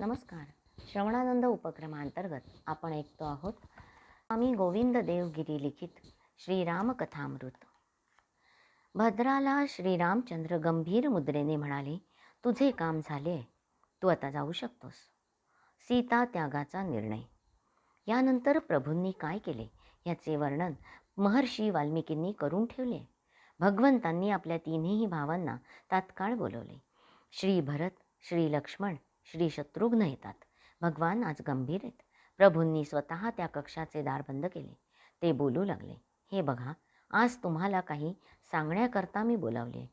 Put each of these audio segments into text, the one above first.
नमस्कार. श्रवणानंद उपक्रमांतर्गत आपण ऐकतो आहोत आम्ही गोविंद देवगिरी लिखित श्रीरामकथामृत. भद्राला श्रीरामचंद्र गंभीर मुद्रेने म्हणाले तुझे काम झाले आहे. तू आता जाऊ शकतोस. सीता त्यागाचा निर्णय. यानंतर प्रभूंनी काय केले? याचे वर्णन महर्षी वाल्मिकींनी करून ठेवले. भगवंतांनी आपल्या तीनही भावांना तात्काळ बोलवले. श्री भरत श्री लक्ष्मण श्री शत्रुघ्न येतात. भगवान आज गंभीर आहेत. प्रभूंनी स्वतः त्या कक्षाचे दार बंद केले. ते बोलू लागले हे बघा आज तुम्हाला काही सांगण्याकरता मी बोलावले.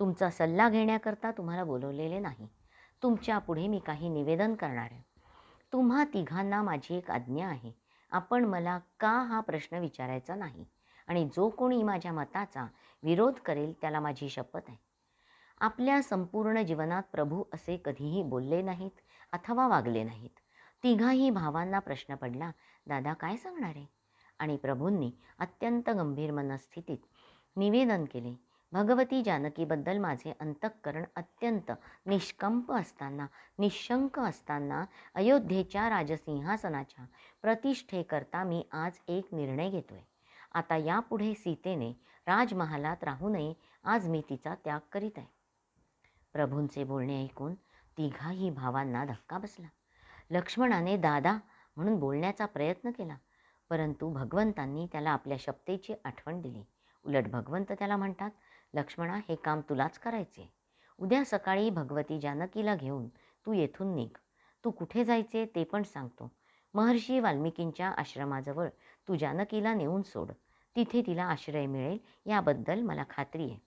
तुमचा सल्ला घेण्याकरता तुम्हाला बोलवलेले नाही. तुमच्यापुढे मी काही निवेदन करणार आहे. तुम्हा तिघांना माझी एक आज्ञा आहे. आपण मला का हा प्रश्न विचारायचा नाही? आणि जो कोणी माझ्या मताचा विरोध करेल त्याला माझी शपथ आहे. आपल्या संपूर्ण जीवनात प्रभू असे कधीही बोलले नाहीत अथवा वागले नाहीत. तिघाही भावांना प्रश्न पडला दादा काय सांगणार आहे? आणि प्रभूंनी अत्यंत गंभीर मनस्थितीत निवेदन केले भगवती जानकीबद्दल माझे अंतःकरण अत्यंत निष्कंप असताना निशंक असताना अयोध्येच्या राजसिंहासनाच्या प्रतिष्ठेकरता मी आज एक निर्णय घेतोय. आता यापुढे सीतेने राजमहालात राहू नये आज मी तिचा त्याग करीत आहे. प्रभूंचे बोलणे ऐकून तिघाही भावांना धक्का बसला. लक्ष्मणाने दादा म्हणून बोलण्याचा प्रयत्न केला परंतु भगवंतांनी त्याला आपल्या शब्देची आठवण दिली. उलट भगवंत त्याला म्हणतात लक्ष्मणा हे काम तुलाच करायचे उद्या सकाळी भगवती जानकीला घेऊन तू येथून निघ. तू कुठे जायचे ते पण सांगतो. महर्षी वाल्मिकींच्या आश्रमाजवळ तू जानकीला नेऊन सोड. तिथे तिला आश्रय मिळेल याबद्दल मला खात्री आहे.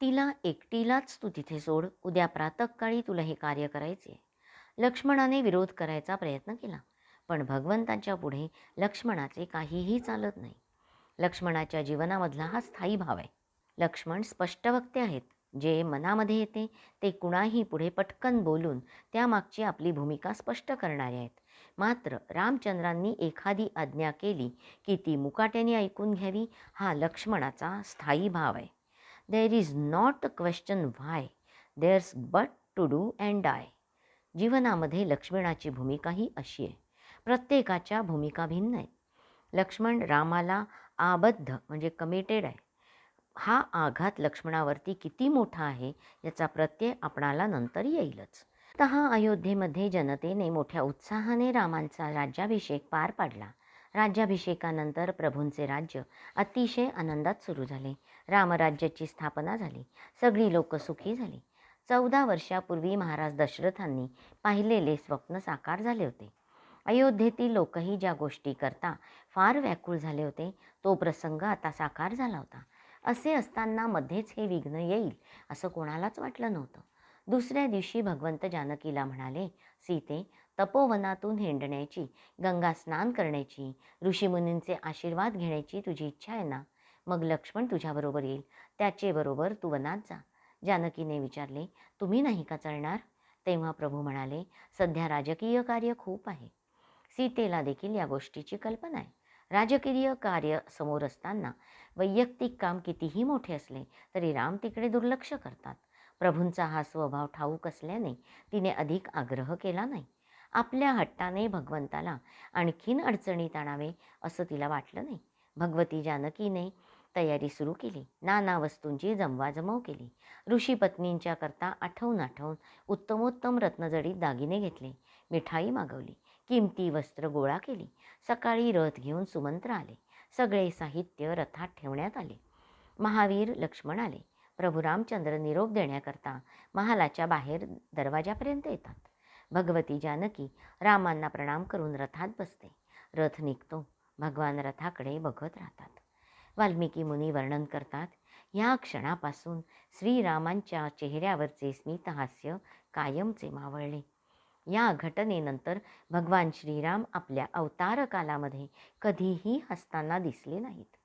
तिला एकटीलाच तू तिथे सोड उद्या प्रातःकाळी तुला हे कार्य करायचे आहे लक्ष्मणाने विरोध करायचा प्रयत्न केला पण भगवंतांच्या पुढे लक्ष्मणाचे काहीही चालत नाही. लक्ष्मणाच्या जीवनामधला हा स्थायी भाव आहे. लक्ष्मण स्पष्टवक्ते आहेत. जे मनामध्ये येते ते कुणाही पुढे पटकन बोलून त्यामागची आपली भूमिका स्पष्ट करणारे आहेत. मात्र रामचंद्रांनी एखादी आज्ञा केली की ती मुकाट्याने ऐकून घ्यावी हा लक्ष्मणाचा स्थायी भाव आहे. There is not a question why theirs but to do and die जीवनामध्ये लक्ष्मणाची भूमिकाही अशी आहे. प्रत्येकाच्या भूमिका भिन्न आहेत. लक्ष्मण रामाला आबद्ध म्हणजे कमिटेड आहे. हा आघात लक्ष्मणावरती किती मोठा आहे याचा प्रत्यय आपणाला नंतर येईलच. तहा अयोध्येमध्ये जनतेने मोठ्या उत्साहाने रामांचा राज्याभिषेक पार पाडला. राज्याभिषेकानंतर प्रभूंचे राज्य अतिशय आनंदात सुरू झाले. रामराज्याची स्थापना झाली. सगळी लोक सुखी झाली. चौदा वर्षापूर्वी महाराज दशरथांनी पाहिलेले स्वप्न साकार झाले होते. अयोध्येतील लोकही ज्या गोष्टी करता फार व्याकुळ झाले होते तो प्रसंग आता साकार झाला होता. असे असताना मध्येच हे विघ्न येईल असं कोणालाच वाटलं नव्हतं. दुसऱ्या दिवशी भगवंत जानकीला म्हणाले सीते तपोवनातून हिंडण्याची गंगा स्नान करण्याची ऋषीमुनींचे आशीर्वाद घेण्याची तुझी इच्छा आहे ना? मग लक्ष्मण तुझ्याबरोबर येईल. त्याचेबरोबर तू वनात जा. जानकीने विचारले तुम्ही नाही का चालणार तेव्हा प्रभू म्हणाले सध्या राजकीय कार्य खूप आहे. सीतेला देखील या गोष्टीची कल्पना आहे. राजकीय कार्य समोर असताना वैयक्तिक काम कितीही मोठे असले तरी राम तिकडे दुर्लक्ष करतात. प्रभूंचा हा स्वभाव ठाऊक असल्याने तिने अधिक आग्रह केला नाही. आपल्या हट्टाने भगवंताला आणखीन अडचणीत आणावे असं तिला वाटलं नाही. भगवती जानकीने तयारी सुरू केली. नाना वस्तूंची जमवाजमव केली. ऋषी पत्नींच्या करता आठवून आठवून उत्तमोत्तम रत्नजडीत दागिने घेतले. मिठाई मागवली. किमती वस्त्र गोळा केली. सकाळी रथ घेऊन सुमंत्र आले. सगळे साहित्य रथात ठेवण्यात आले. महावीर लक्ष्मण आले. प्रभू रामचंद्र निरोप देण्याकरता महालाच्या बाहेर दरवाजापर्यंत येतात. भगवती जानकी रामांना प्रणाम करून रथात बसते. रथ निघतो. भगवान रथाकडे बघत राहतात. वाल्मिकी मुनी वर्णन करतात या क्षणापासून श्रीरामांच्या चेहऱ्यावरचे स्मितहास्य कायमचे मावळले. या घटनेनंतर भगवान श्रीराम आपल्या अवतार कालामध्ये कधीही हसताना दिसले नाहीत.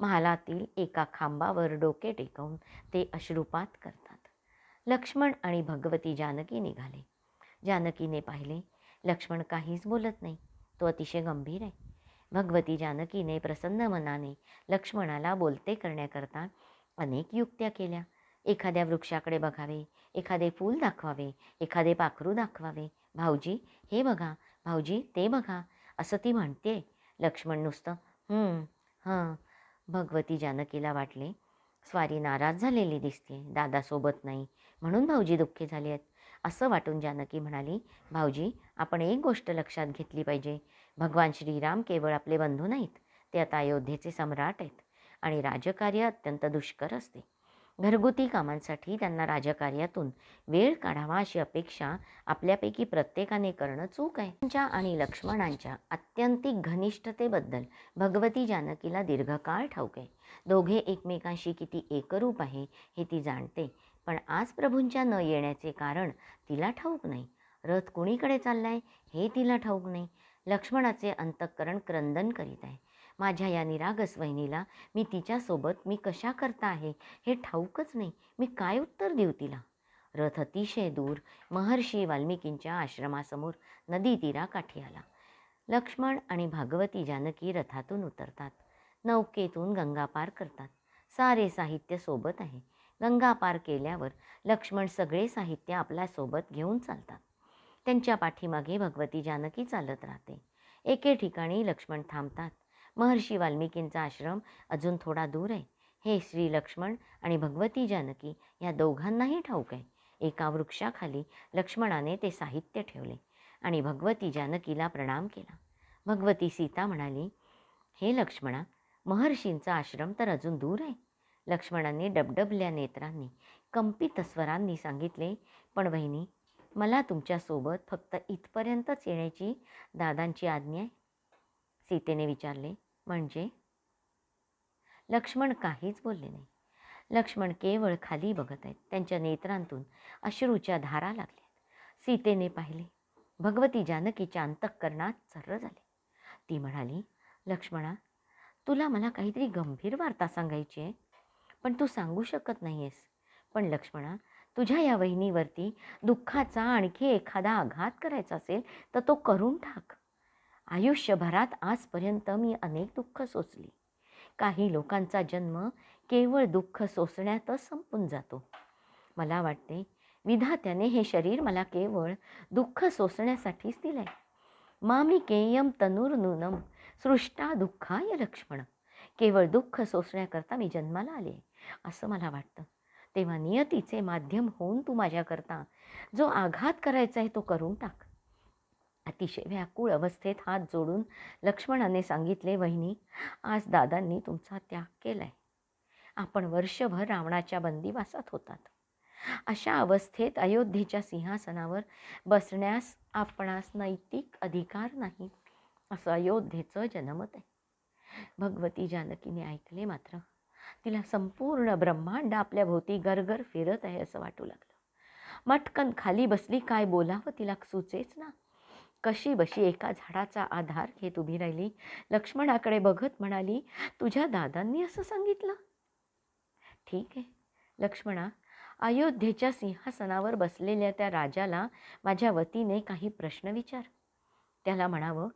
महालातील एका खांबावर डोके टेकवून ते अश्रुपात करतात. लक्ष्मण आणि भगवती जानकी निघाले. जानकीने पाहिले. लक्ष्मण काहीच बोलत नाही. तो अतिशय गंभीर आहे. भगवती जानकीने प्रसन्न मनाने लक्ष्मणाला बोलते करण्याकरता अनेक युक्त्या केल्या. एखाद्या वृक्षाकडे बघावे एखादे फूल दाखवावे एखादे पाखरू दाखवावे. भाऊजी हे बघा भाऊजी ते बघा असं ती म्हणते. लक्ष्मण नुसतं "हं, हं. भगवती जानकीला वाटले स्वारी नाराज झालेली दिसते दादासोबत नाही. म्हणून भाऊजी दुःखी झाले आहेत. असं वाटून जानकी म्हणाली भाऊजी आपण एक गोष्ट लक्षात घेतली पाहिजे. भगवान श्रीराम केवळ आपले बंधू नाहीत ते आता अयोध्येचे सम्राट आहेत आणि राजकार्य अत्यंत दुष्कर असते. घरगुती कामांसाठी त्यांना राजकार्यातून वेळ काढावा अशी अपेक्षा आपल्यापैकी प्रत्येकाने करणं चूक आहे. त्यांच्या आणि लक्ष्मणांच्या आत्यंतिक घनिष्ठतेबद्दल भगवती जानकीला दीर्घकाळ ठाऊक आहे. दोघे एकमेकांशी किती एकरूप आहे हे ती जाणते. पण आज प्रभूंच्या न येण्याचे कारण तिला ठाऊक नाही. रथ कुणीकडे चाललाय हे तिला ठाऊक नाही. लक्ष्मणाचे अंतःकरण क्रंदन करीत आहे. माझ्या या निरागस वहिनीला मी तिच्यासोबत मी कशा करता आहे हे ठाऊकच नाही. मी काय उत्तर देऊ तिला? रथ अतिशय दूर महर्षी वाल्मिकींच्या आश्रमासमोर नदी तीराकाठी आला लक्ष्मण आणि भागवती जानकी रथातून उतरतात. नौकेतून गंगा पार करतात. सारे साहित्य सोबत आहे. गंगा पार केल्यावर लक्ष्मण सगळे साहित्य आपल्यासोबत घेऊन चालतात. त्यांच्या पाठीमागे भगवती जानकी चालत राहते. एके ठिकाणी लक्ष्मण थांबतात. महर्षी वाल्मिकींचा आश्रम अजून थोडा दूर आहे. हे श्री लक्ष्मण आणि भगवती जानकी या दोघांनाही ठाऊक आहे. एका वृक्षाखाली लक्ष्मणाने ते साहित्य ठेवले आणि भगवती जानकीला प्रणाम केला. भगवती सीता म्हणाली हे लक्ष्मणा महर्षींचा आश्रम तर अजून दूर आहे. लक्ष्मणाने डबडबल्या नेत्रांनी कंपित स्वरांनी सांगितले पण वहिनी मला तुमच्यासोबत फक्त इथपर्यंतच येण्याची दादांची आज्ञा आहे. सीतेने विचारले म्हणजे? लक्ष्मण काहीच बोलले नाही. लक्ष्मण केवळ खाली बघत आहेत. त्यांच्या नेत्रांतून अश्रूच्या धारा लागल्यात सीतेने पाहिले भगवती जानकीच्या अंतःकरणात सर्र झाले. ती म्हणाली लक्ष्मणा तुला मला काहीतरी गंभीर वार्ता सांगायची आहे. पण तू सांगू शकत नाही आहेस पण लक्ष्मणा तुझ्या या वहिनीवरती दुःखाचा आणखी एखादा आघात करायचा असेल तर तो करून टाक. आयुष्यभरात आजपर्यंत मी अनेक दुःख सोसली. काही लोकांचा जन्म केवळ दुःख सोसण्यातच संपून जातो. मला वाटते विधात्याने हे शरीर मला केवळ दुःख सोसण्यासाठीच दिलंय. मामी केयम तनुर्नूनम सृष्टा दुःखाय लक्ष्मण. केवळ दुःख सोसण्याकरता मी जन्माला आले असं मला वाटतं. तेव्हा नियतीचे माध्यम होऊन तू माझ्याकरता जो आघात करायचा आहे तो करून टाक. अतिशय व्याकुळ अवस्थेत हात जोडून लक्ष्मणाने सांगितले वहिनी आज दादांनी तुमचा त्याग केला आहे आपण वर्षभर रावणाच्या बंदिवासात होतात. अशा अवस्थेत अयोध्येच्या सिंहासनावर बसण्यास आपणास नैतिक अधिकार नाही असं अयोध्येचं जनमत आहे. भगवती जानकीने ऐकले मात्र तिला संपूर्ण ब्रह्मांड आपल्या भोवती गरगर फिरत आहे असं वाटू लागलं. मटकन खाली बसली काय बोलावं तिला सुचेच ना. कशी बशी एका झाडाचा आधार घेत उभी राहिली. लक्ष्मणाकडे बघत म्हणाली तुझ्या दादांनी असं सांगितलं. ठीक आहे. लक्ष्मणा अयोध्येच्या सिंहासनावर बसलेल्या त्या राजाला माझ्या वतीने काही प्रश्न विचार. त्याला म्हणावं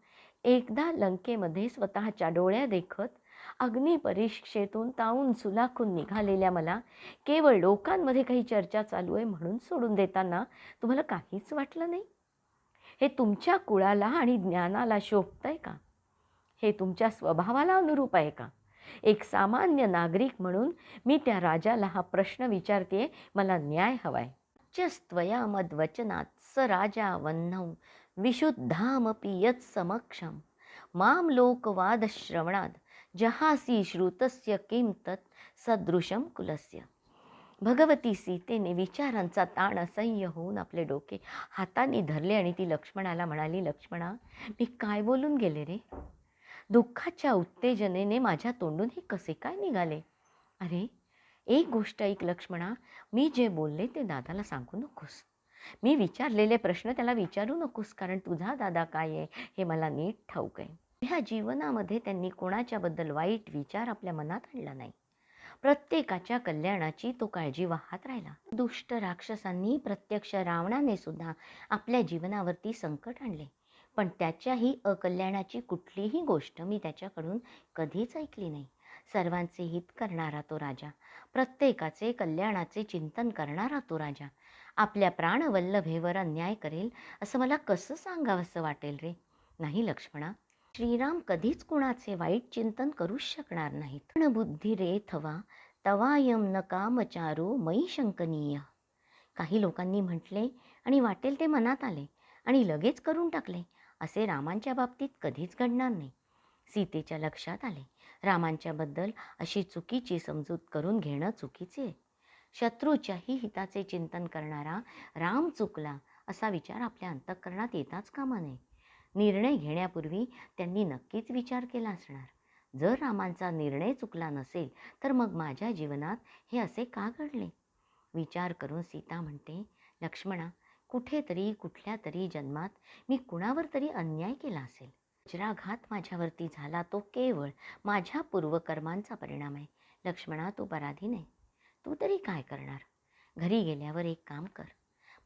एकदा लंकेमध्ये स्वतःच्या डोळ्या देखत अग्निपरीक्षेतून ताऊन सुलाखून निघालेल्या मला केवळ लोकांमध्ये काही चर्चा चालू आहे म्हणून सोडून देताना तुम्हाला काहीच वाटलं नाही? हे तुमच्या कुळाला आणि ज्ञानाला शोभतंय का? हे तुमच्या स्वभावाला अनुरूप आहे का? एक सामान्य नागरिक म्हणून मी त्या राजाला हा प्रश्न विचारते मला न्याय हवाय. चस्त्वया मद्वचनात स राजा वन्नौ विशुद्धामपि यत् समक्षम माम लोकवादश्रवणात जहासी श्रुतस्य किं तत्? सदृशम कुलस्य। भगवती सीतेने विचारांचा ताण असह्य होऊन आपले डोके हाताने धरले आणि ती लक्ष्मणाला म्हणाली लक्ष्मणा मी काय बोलून गेले रे? दुःखाच्या उत्तेजनेने माझ्या तोंडून हे कसे काय निघाले? अरे एक गोष्ट ऐक लक्ष्मणा मी जे बोलले ते दादाला सांगू नकोस. मी विचारलेले प्रश्न त्याला विचारू नकोस कारण तुझा दादा काय आहे हे मला नीट ठाऊक आहे. ह्या जीवनामध्ये त्यांनी कोणाच्याबद्दल वाईट विचार आपल्या मनात आणला नाही. प्रत्येकाच्या कल्याणाची तो काळजी वाहत राहिला. दुष्ट राक्षसांनी प्रत्यक्ष रावणाने सुद्धा आपल्या जीवनावरती संकट आणले. पण त्याच्याही अकल्याणाची कुठलीही गोष्ट मी त्याच्याकडून कधीच ऐकली नाही. सर्वांचे हित करणारा तो राजा प्रत्येकाचे कल्याणाचे चिंतन करणारा तो राजा आपल्या प्राणवल्लभेवर अन्याय करेल असं मला कसं सांगावंसं वाटेल रे? नाही लक्ष्मणा श्रीराम कधीच कुणाचे वाईट चिंतन करूच शकणार नाहीत. पण बुद्धी रे थवा तवायम न कामचारो मयी शंकनीय. काही लोकांनी म्हटले आणि वाटेल ते मनात आले आणि लगेच करून टाकले. असे रामांच्या बाबतीत कधीच घडणार नाही. सीतेच्या लक्षात आले. रामांच्याबद्दल अशी चुकीची समजूत करून घेणं चुकीचे. आहे शत्रूच्याही हिताचे चिंतन करणारा राम चुकला असा विचार आपल्या अंतःकरणात येताच कामा नये. निर्णय घेण्यापूर्वी त्यांनी नक्कीच विचार केला असणार. जर रामांचा निर्णय चुकला नसेल तर मग माझ्या जीवनात हे असे का घडले? विचार करून सीता म्हणते लक्ष्मणा कुठेतरी कुठल्या तरी जन्मात मी कुणावर तरी अन्याय केला असेल. वज्राघात माझ्यावरती झाला तो केवळ माझ्या पूर्वकर्मांचा परिणाम आहे. लक्ष्मणा तू पराधीन आहे तू तरी काय करणार? घरी गेल्यावर एक काम कर.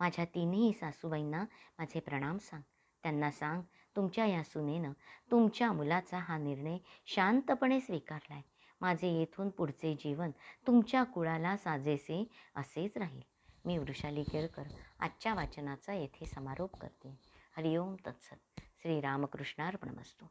माझ्या तीनही सासूबाईंना माझे प्रणाम सांग. त्यांना सांग तुमच्या या सुनेनं तुमच्या मुलाचा हा निर्णय शांतपणे स्वीकारला आहे माझे येथून पुढचे जीवन तुमच्या कुळाला साजेसे असेच राहील. मी वृषाली केळकर आजच्या वाचनाचा येथे समारोप करते. हरिओम तत्सत. श्रीरामकृष्णार्पणमस्तू.